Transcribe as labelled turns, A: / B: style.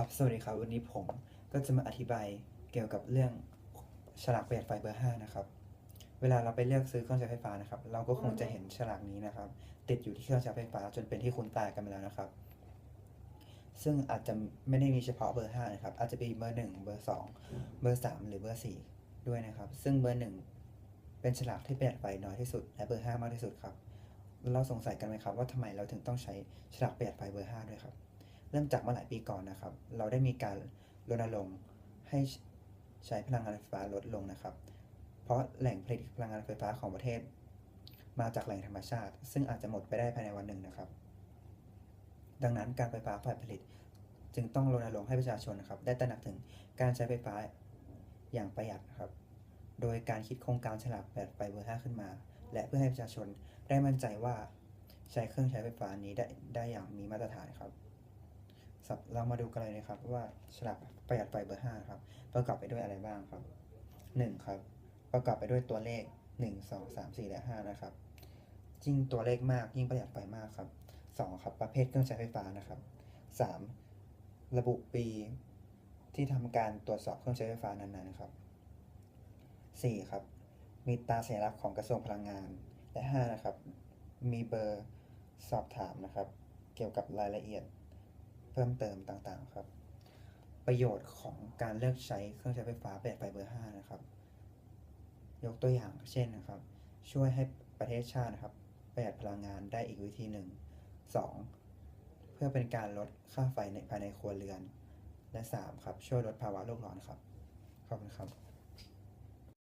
A: ครับสวัสดีครับ วันนี้ผมก็จะมาอธิบายเกี่ยวกับเรื่องฉลากประหยัดไฟเบอร์ 5 นะครับ เวลาเราไปเลือกซื้อเครื่องใช้ไฟฟ้านะครับ เราก็คงจะเห็นฉลากนี้นะครับ ติดอยู่ที่เครื่องใช้ไฟฟ้าจนเป็นที่คุ้นตากันไปแล้วนะครับ ซึ่งอาจจะไม่ได้มีเฉพาะเบอร์ 5 นะครับ อาจจะมีเบอร์ 1 เบอร์ 2 เบอร์ 3 หรือเบอร์ 4 ด้วยนะครับ ซึ่งเบอร์ 1 เป็นฉลากที่ประหยัดไฟน้อยที่สุด และเบอร์ 5 มากที่สุดครับ เราสงสัยกันไหมครับว่าทำไมเราถึงต้องใช้ฉลากประหยัดไฟเบอร์ 5 ด้วยครับ เริ่มจากเมื่อหลายปีก่อนนะครับ เราได้มีการรณรงค์ให้ใช้พลังงานไฟฟ้าลดลงนะครับ เพราะแหล่งผลิตพลังงานไฟฟ้าของประเทศ มาจากแหล่งธรรมชาติ ซึ่งอาจจะหมดไปได้ภายในวันหนึ่งนะครับ ดังนั้นการไฟฟ้าฝ่ายผลิต จึงต้องรณรงค์ให้ประชาชนนะครับ ได้ตระหนักถึงการใช้ไฟฟ้าอย่างประหยัดครับ โดยการคิดโครงการฉลากแบบไฟเบอร์5ขึ้นมา และเพื่อให้ประชาชนได้มั่นใจว่าใช้เครื่องใช้ไฟฟ้านี้ได้ได้อย่างมีมาตรฐานครับ เรามาดูกันเลยนะครับว่าฉลากประหยัดไฟเบอร์5ครับ ประกอบไปด้วยอะไรบ้างครับ1ครับ ประกอบไปด้วยตัวเลข1 2 3 4และ5นะครับยิ่งตัวเลขมากยิ่งประหยัดไฟมากครับ2ครับ ประเภทเครื่องใช้ไฟฟ้านะครับ3ระบุปีที่ทำการตรวจสอบเครื่องใช้ไฟฟ้านั้นๆครับ4ครับ มีตาสัญลักษณ์ของกระทรวงพลังงาน และ5นะครับ มีเบอร์สอบถามนะครับ เกี่ยวกับรายละเอียด เพิ่มเติมต่างๆครับ ประโยชน์ของการเลือกใช้เครื่องใช้ไฟฟ้าแบบไฟเบอร์ 5 นะครับ ยกตัวอย่างเช่นนะครับ ช่วยให้ประเทศชาตินะครับ ประหยัดพลังงานได้อีกวิธีหนึ่ง 2. เพื่อเป็นการลดค่าไฟในภายในครัวเรือน และ 3. ครับ ช่วยลดภาวะโลกร้อนครับ ขอบคุณครับ